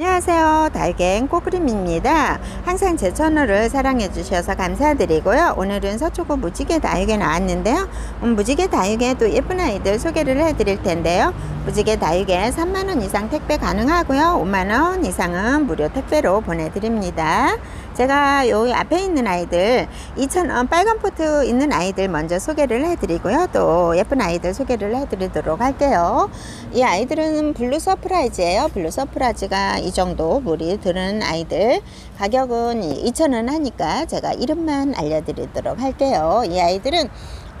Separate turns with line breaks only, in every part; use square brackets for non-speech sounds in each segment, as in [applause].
Yeah. 안녕하세요. 달갱 꼬그림입니다. 항상 제 채널을 사랑해 주셔서 감사드리고요. 오늘은 서초구 무지개 다육에 나왔는데요. 음, 무지개 다육에 또 예쁜 아이들 소개를 해드릴 텐데요. 무지개 다육에 3만원 이상 택배 가능하고요. 5만원 이상은 무료 택배로 보내드립니다. 제가 여기 앞에 있는 아이들 2,000원 빨간 포트 있는 아이들 먼저 소개를 해드리고요. 또 예쁜 아이들 소개를 해드리도록 할게요. 이 아이들은 블루 서프라이즈예요. 블루 서프라이즈가 이 정도 물이 드는 아이들 가격은 2,000원 하니까 제가 이름만 알려드리도록 할게요. 이 아이들은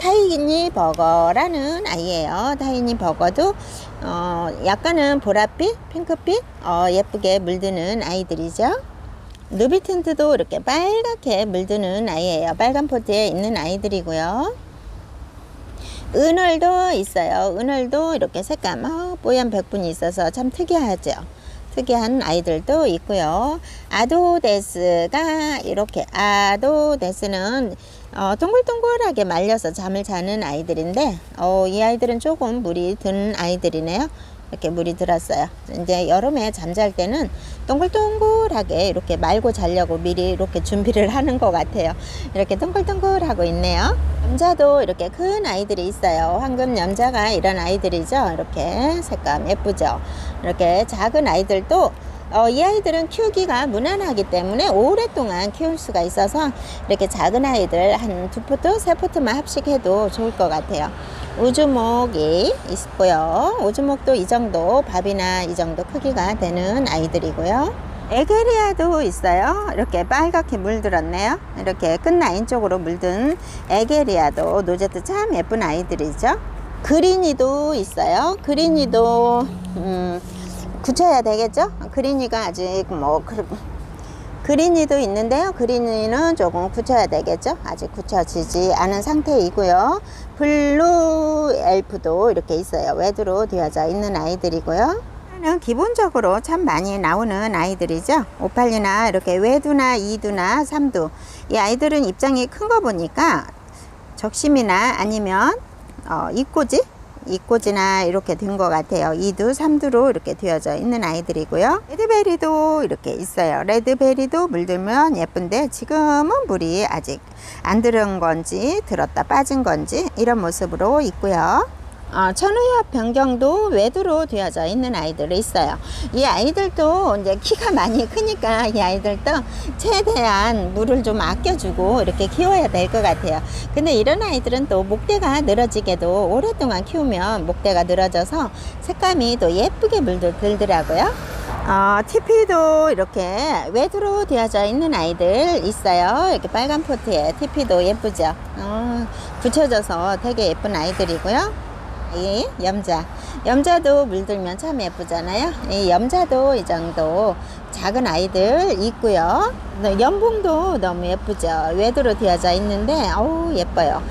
타이니 버거라는 아이예요. 타이니 버거도 어, 약간은 보랏빛, 핑크빛 어, 예쁘게 물드는 아이들이죠. 누비 틴트도 이렇게 빨갛게 물드는 아이예요. 빨간 포트에 있는 아이들이고요. 은월도 있어요. 은월도 이렇게 색감 어, 뽀얀 백분이 있어서 참 특이하죠. 특이한 아이들도 있고요. 아도데스가 이렇게 아도데스는 어, 동글동글하게 말려서 잠을 자는 아이들인데 어, 이 아이들은 조금 물이 든 아이들이네요. 이렇게 물이 들었어요. 이제 여름에 잠잘 때는 동글동글하게 이렇게 말고 자려고 미리 이렇게 준비를 [laughs] 하는 것 같아요. 이렇게 동글동글하고 있네요. 염자도 이렇게 큰 아이들이 있어요. 황금 염자가 이런 아이들이죠. 이렇게 색감 예쁘죠. 이렇게 작은 아이들도 어, 이 아이들은 키우기가 무난하기 때문에 오랫동안 키울 수가 있어서 이렇게 작은 아이들 한 두 포트, 세 포트만 합식해도 좋을 것 같아요. 우주목이 있고요. 우주목도 이 정도, 밥이나 이 정도 크기가 되는 아이들이고요. 에게리아도 있어요. 이렇게 빨갛게 물들었네요. 이렇게 끝라인 쪽으로 물든 에게리아도 노제도 참 예쁜 아이들이죠. 그린이도 있어요. 그린이도 음, 굳혀야 되겠죠? 그린이가 아직 뭐 그, 그린이도 있는데요. 그린이는 조금 굳혀야 되겠죠? 아직 굳혀지지 않은 상태이고요. 블루 엘프도 이렇게 있어요. 외두로 되어져 있는 아이들이고요. 는 기본적으로 참 많이 나오는 아이들이죠. 오팔리나 이렇게 외두나 이두나 삼두 이 아이들은 입장이 큰 거 보니까 적심이나 아니면 어, 이꼬지 이꼬지나 이렇게 된 것 같아요. 2두, 3두로 이렇게 되어져 있는 아이들이고요. 레드베리도 이렇게 있어요. 레드베리도 물들면 예쁜데 지금은 물이 아직 안 들은 건지 들었다 빠진 건지 이런 모습으로 있고요. 어, 천우엽 변경도 외두로 되어져 있는 아이들이 있어요. 이 아이들도 이제 키가 많이 크니까 이 아이들도 최대한 물을 좀 아껴주고 이렇게 키워야 될 것 같아요. 근데 이런 아이들은 또 목대가 늘어지게도 오랫동안 키우면 목대가 늘어져서 색감이 또 예쁘게 물들더라고요. 어, TP도 이렇게 외두로 되어져 있는 아이들 있어요. 이렇게 빨간 포트에 TP도 예쁘죠. 어, 붙여져서 되게 예쁜 아이들이고요. 이 염자. 염자도 물들면 참 예쁘잖아요. 이 염자도 이 정도 작은 아이들 있고요. 연봉도 너무 예쁘죠. 외도로 되어져 있는데 어우 예뻐요.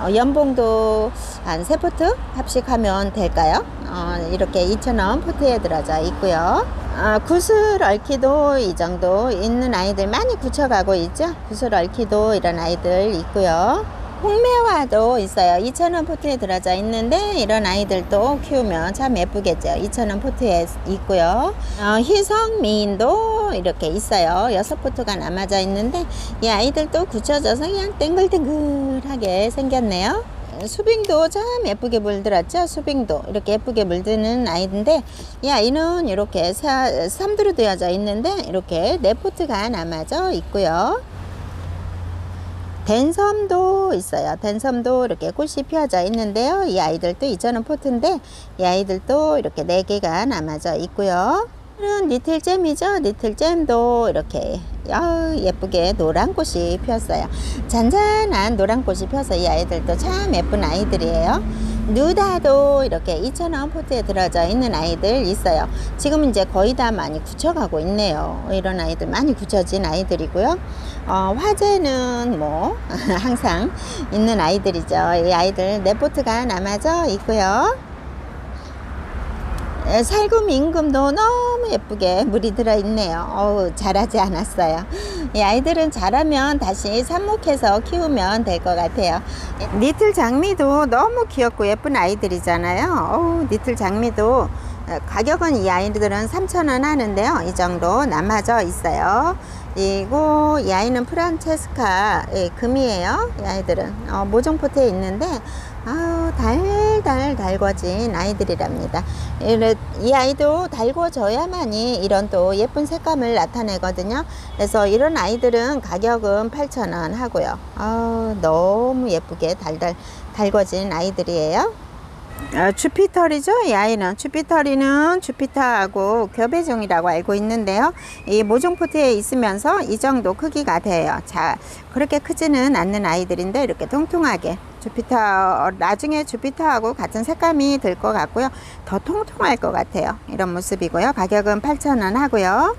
어, 연봉도 한 세 포트 합식하면 될까요? 어, 이렇게 2,000원 포트에 들어져 있고요. 아, 구슬 얽히도 이 정도 있는 아이들 많이 굳혀가고 있죠? 구슬 얽히도 이런 아이들 있고요 홍매화도 있어요. 2,000원 포트에 들어져 있는데 이런 아이들도 키우면 참 예쁘겠죠. 2,000원 포트에 있고요. 어, 희성 미인도 이렇게 있어요. 6포트가 남아져 있는데 이 아이들도 굳혀져서 그냥 땡글땡글하게 생겼네요. 수빙도 참 예쁘게 물들었죠. 수빙도 이렇게 예쁘게 물드는 아이인데 이 아이는 이렇게 3두로 되어져 있는데 이렇게 4포트가 남아져 있고요. 댄섬도 있어요. 댄섬도 이렇게 꽃이 피어져 있는데요. 이 아이들도 이전은 포트인데 이 아이들도 이렇게 네 개가 남아져 있고요. 은 니틀잼이죠. 니틀잼도 이렇게 예쁘게 노란 꽃이 피었어요. 잔잔한 노란 꽃이 피어서 이 아이들도 참 예쁜 아이들이에요. 누다도 이렇게 2,000원 포트에 들어져 있는 아이들 있어요. 지금 이제 거의 다 많이 굳혀가고 있네요. 이런 아이들 많이 굳혀진 아이들이고요. 어, 화재는 뭐 [laughs] 항상 있는 아이들이죠. 이 아이들 네 포트가 남아져 있고요. 살금 임금도 너무 예쁘게 물이 들어있네요. 어우, 자라지 않았어요. 이 아이들은 자라면 다시 삽목해서 키우면 될 것 같아요. 니틀 장미도 너무 귀엽고 예쁜 아이들이잖아요. 어우, 니틀 장미도 어, 가격은 이 아이들은 3,000원 하는데요. 이 정도 남아져 있어요. 그리고 이 아이는 프란체스카 예, 금이에요. 이 아이들은 어, 모종포트에 있는데 아우 달달 달궈진 아이들이랍니다. 이 아이도 달궈져야만이 이런 또 예쁜 색감을 나타내거든요. 그래서 이런 아이들은 가격은 8,000원 하고요. 아우 너무 예쁘게 달달 달궈진 아이들이에요. 어, 주피터리죠. 이 아이는 주피터리는 주피터하고 교배종이라고 알고 있는데요. 이 모종포트에 있으면서 이 정도 크기가 돼요. 자, 그렇게 크지는 않는 아이들인데 이렇게 통통하게 주피터 어, 나중에 주피터하고 같은 색감이 될 것 같고요. 더 통통할 것 같아요. 이런 모습이고요. 가격은 8,000원 하고요.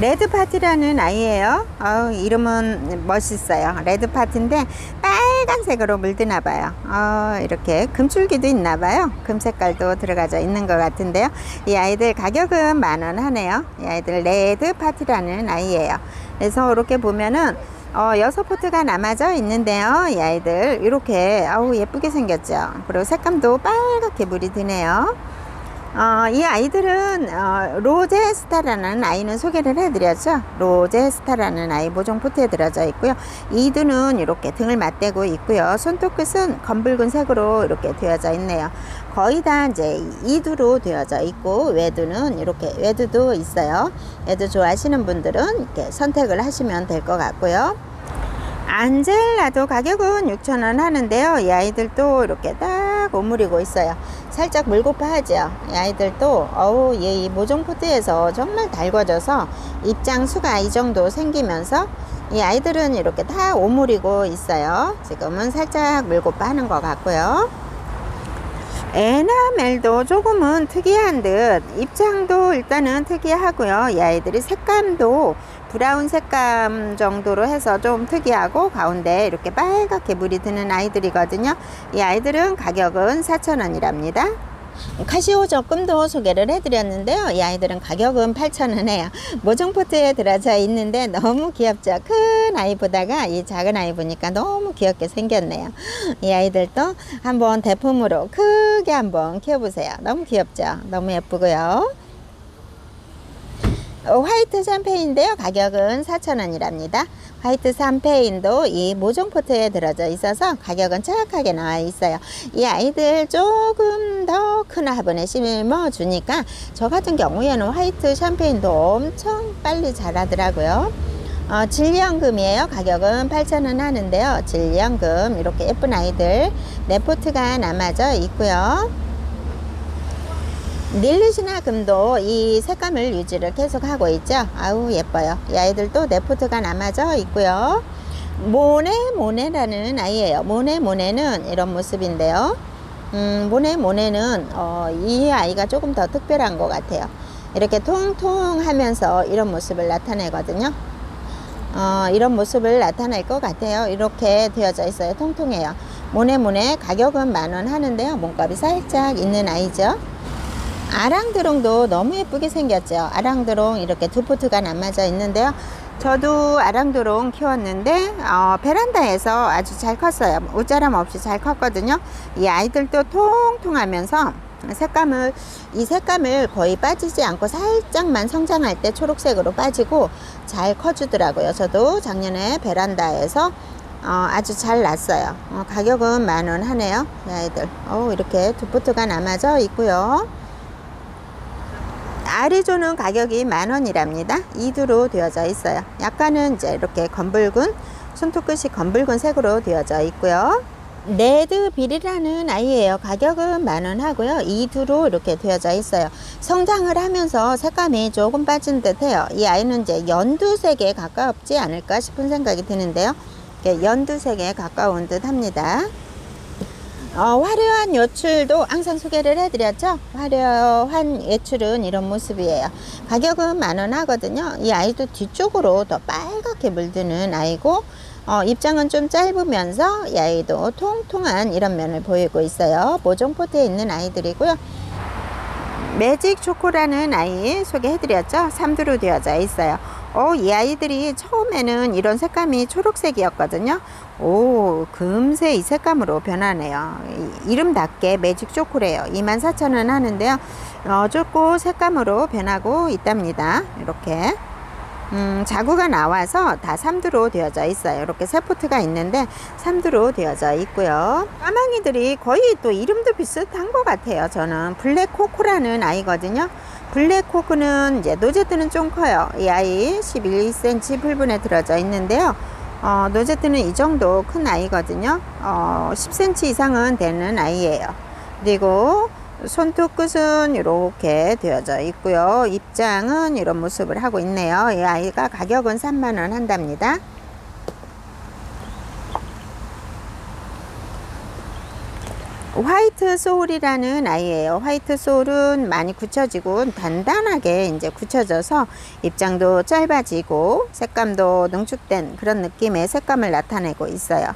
레드 파티라는 아이예요. 어, 이름은 멋있어요. 레드 파티인데 빨 간색으로 물드나 봐요. 어, 이렇게 금줄기도 있나 봐요. 금 색깔도 들어가져 있는 것 같은데요. 이 아이들 가격은 만 원 하네요. 이 아이들 레드 파티라는 아이예요. 그래서 이렇게 보면은 어, 여섯 포트가 남아져 있는데요. 이 아이들 이렇게 아우 예쁘게 생겼죠. 그리고 색감도 빨갛게 물이 드네요. 어, 이 아이들은 어, 로제스타라는 아이는 소개를 해드렸죠. 로제스타라는 아이 모종 포트에 들어져 있고요. 이두는 이렇게 등을 맞대고 있고요. 손톱 끝은 검붉은 색으로 이렇게 되어져 있네요. 거의 다 이제 이두로 되어져 있고 외두는 이렇게 외두도 있어요. 외두 좋아하시는 분들은 이렇게 선택을 하시면 될 것 같고요. 안젤라도 가격은 6,000원 하는데요. 이 아이들도 이렇게 딱 오므리고 있어요. 살짝 물고파 하죠. 이 아이들도 어우 얘 이 모종 포트에서 정말 달궈져서 입장 수가 이 정도 생기면서 이 아이들은 이렇게 다 오므리고 있어요. 지금은 살짝 물고파 하는 것 같고요. 에나멜도 조금은 특이한 듯 입장도 일단은 특이하고요. 이 아이들이 색감도 브라운 색감 정도로 해서 좀 특이하고 가운데 이렇게 빨갛게 물이 드는 아이들이거든요. 이 아이들은 가격은 4,000원이랍니다. 카시오 적금도 소개를 해드렸는데요. 이 아이들은 가격은 8,000원이에요. 모종포트에 들어져 있는데 너무 귀엽죠. 큰 아이 보다가 이 작은 아이 보니까 너무 귀엽게 생겼네요. 이 아이들도 한번 대품으로 크게 한번 키워보세요. 너무 귀엽죠. 너무 예쁘고요. 어, 화이트 샴페인인데요. 가격은 4,000원이랍니다. 화이트 샴페인도 이 모종 포트에 들어져 있어서 가격은 정확하게 나와 있어요. 이 아이들 조금 더 큰 화분에 심어 주니까 저 같은 경우에는 화이트 샴페인도 엄청 빨리 자라더라고요. 어, 진리연금이에요. 가격은 8,000원 하는데요. 진리연금 이렇게 예쁜 아이들 네 포트가 남아져 있고요. 닐르시나 금도 이 색감을 유지를 계속 하고 있죠. 아우 예뻐요. 이 아이들도 네포트가 남아져 있고요. 모네 모네라는 아이예요. 모네 모네는 이런 모습인데요. 음, 모네 모네는 어, 이 아이가 조금 더 특별한 것 같아요. 이렇게 통통하면서 이런 모습을 나타내거든요. 어, 이런 모습을 나타낼 것 같아요. 이렇게 되어져 있어요. 통통해요. 모네 모네 가격은 만 원 하는데요. 몸값이 살짝 있는 아이죠. 아랑드롱도 너무 예쁘게 생겼죠. 아랑드롱 이렇게 두 포트가 남아져 있는데요. 저도 아랑드롱 키웠는데 어, 베란다에서 아주 잘 컸어요. 옷자람 없이 잘 컸거든요. 이 아이들도 통통하면서 색감을 이 색감을 거의 빠지지 않고 살짝만 성장할 때 초록색으로 빠지고 잘 커주더라고요. 저도 작년에 베란다에서 어, 아주 잘 났어요. 어, 가격은 만 원 하네요. 이 아이들. 어, 이렇게 두 포트가 남아져 있고요. 아리조는 가격이 만 원이랍니다. 이두로 되어져 있어요. 약간은 이제 이렇게 검붉은 손톱 끝이 검붉은 색으로 되어져 있고요. 레드 빌이라는 아이예요. 가격은 만원 하고요. 이두로 이렇게 되어져 있어요. 성장을 하면서 색감이 조금 빠진 듯해요. 이 아이는 이제 연두색에 가깝지 않을까 싶은 생각이 드는데요. 연두색에 가까운 듯 합니다. 어, 화려한 요출도 항상 소개를 해드렸죠. 화려한 외출은 이런 모습이에요. 가격은 만원 하거든요. 이 아이도 뒤쪽으로 더 빨갛게 물드는 아이고, 어, 입장은 좀 짧으면서 이 아이도 통통한 이런 면을 보이고 있어요. 모종 포트에 있는 아이들이고요. 매직 초코라는 아이 소개해드렸죠. 삼두로 되어져 있어요. 어, 이 아이들이 처음에는 이런 색감이 초록색이었거든요. 오, 금세 이 색감으로 변하네요. 이- 이름답게 매직 초코래요. 24,000원 하는데요. 어, 초코 색감으로 변하고 있답니다. 이렇게. 음, 자구가 나와서 다 3두로 되어져 있어요. 이렇게 세포트가 있는데 3두로 되어져 있고요. 까망이들이 거의 또 이름도 비슷한 것 같아요. 저는 블랙 코코라는 아이거든요. 블랙코코는 이제 노제트는 좀 커요. 이 아이 11cm 풀분에 들어져 있는데요. 어, 노제트는 이 정도 큰 아이거든요. 어, 10cm 이상은 되는 아이예요. 그리고 손톱 끝은 이렇게 되어져 있고요. 입장은 이런 모습을 하고 있네요. 이 아이가 가격은 3만원 한답니다. 화이트 소울이라는 아이예요. 화이트 소울은 많이 굳혀지고 단단하게 이제 굳혀져서 입장도 짧아지고 색감도 농축된 그런 느낌의 색감을 나타내고 있어요.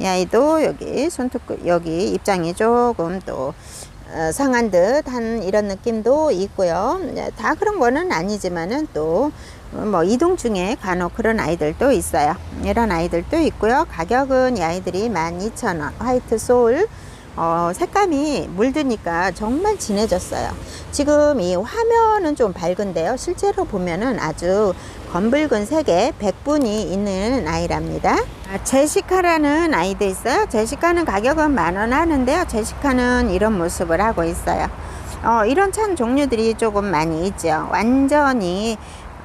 이 아이도 여기 손톱 끝 여기 입장이 조금 또 어, 상한 듯한 이런 느낌도 있고요. 네, 다 그런 거는 아니지만은 또 뭐 이동 중에 간혹 그런 아이들도 있어요. 이런 아이들도 있고요. 가격은 이 아이들이 12,000원. 화이트 소울 어, 색감이 물드니까 정말 진해졌어요. 지금 이 화면은 좀 밝은데요. 실제로 보면은 아주 검붉은 색의 백분이 있는 아이랍니다. 아, 제시카라는 아이도 있어요. 제시카는 가격은 만원 하는데요. 제시카는 이런 모습을 하고 있어요. 어, 이런 찬 종류들이 조금 많이 있죠. 완전히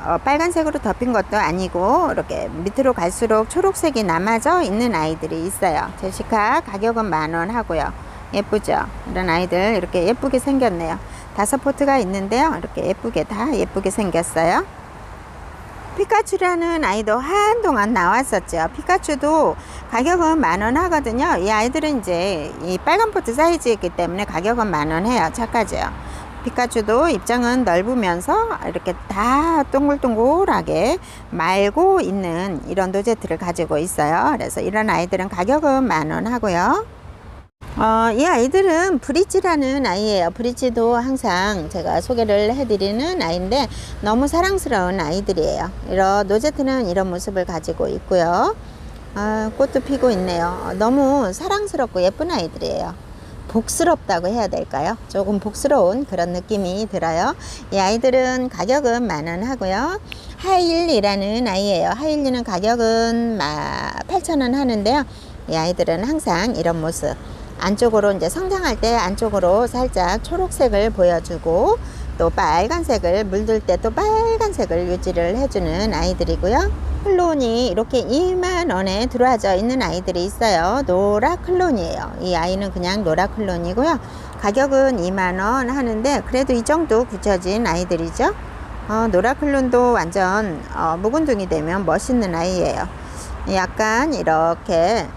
어, 빨간색으로 덮인 것도 아니고 이렇게 밑으로 갈수록 초록색이 남아져 있는 아이들이 있어요. 제시카 가격은 만원 하고요. 예쁘죠? 이런 아이들 이렇게 예쁘게 생겼네요. 다섯 포트가 있는데요. 이렇게 예쁘게 다 예쁘게 생겼어요. 피카츄라는 아이도 한동안 나왔었죠. 피카츄도 가격은 만원 하거든요. 이 아이들은 이제 이 빨간 포트 사이즈이기 때문에 가격은 만원 해요. 착하죠. 피카츄도 입장은 넓으면서 이렇게 다 동글동글하게 말고 있는 이런 노제트를 가지고 있어요. 그래서 이런 아이들은 가격은 만 원 하고요. 어, 이 아이들은 브릿지라는 아이예요. 브릿지도 항상 제가 소개를 해드리는 아이인데 너무 사랑스러운 아이들이에요. 이런 노제트는 이런 모습을 가지고 있고요. 아, 꽃도 피고 있네요. 너무 사랑스럽고 예쁜 아이들이에요. 복스럽다고 해야 될까요? 조금 복스러운 그런 느낌이 들어요. 이 아이들은 가격은 만 원 하고요. 하일리라는 아이예요. 하일리는 가격은 8,000원 하는데요. 이 아이들은 항상 이런 모습. 안쪽으로 이제 성장할 때 안쪽으로 살짝 초록색을 보여주고 또 빨간색을 물들 때 또 빨간색을 유지를 해주는 아이들이고요. 클론이 이렇게 2만 원에 들어와져 있는 아이들이 있어요. 노라 클론이에요. 이 아이는 그냥 노라 클론이고요. 가격은 2만 원 하는데 그래도 이 정도 굳혀진 아이들이죠. 어, 노라 클론도 완전 어, 묵은둥이 되면 멋있는 아이예요. 약간 이렇게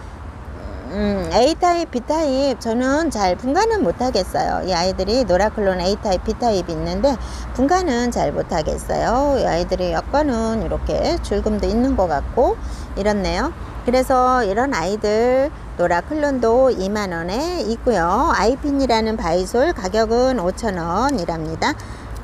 음, A타입, B타입 저는 잘 분간은 못하겠어요. 이 아이들이 노라클론 A타입, B타입이 있는데 분간은 잘 못하겠어요. 이 아이들이 약간은 이렇게 줄금도 있는 것 같고 이렇네요. 그래서 이런 아이들 노라클론도 2만원에 있고요. 아이핀이라는 바이솔 가격은 5천원이랍니다.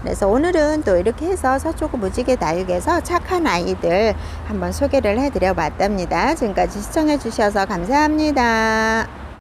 그래서 오늘은 또 이렇게 해서 서초구 무지개 다육에서 착한 아이들 한번 소개를 해드려 봤답니다. 지금까지 시청해 주셔서 감사합니다.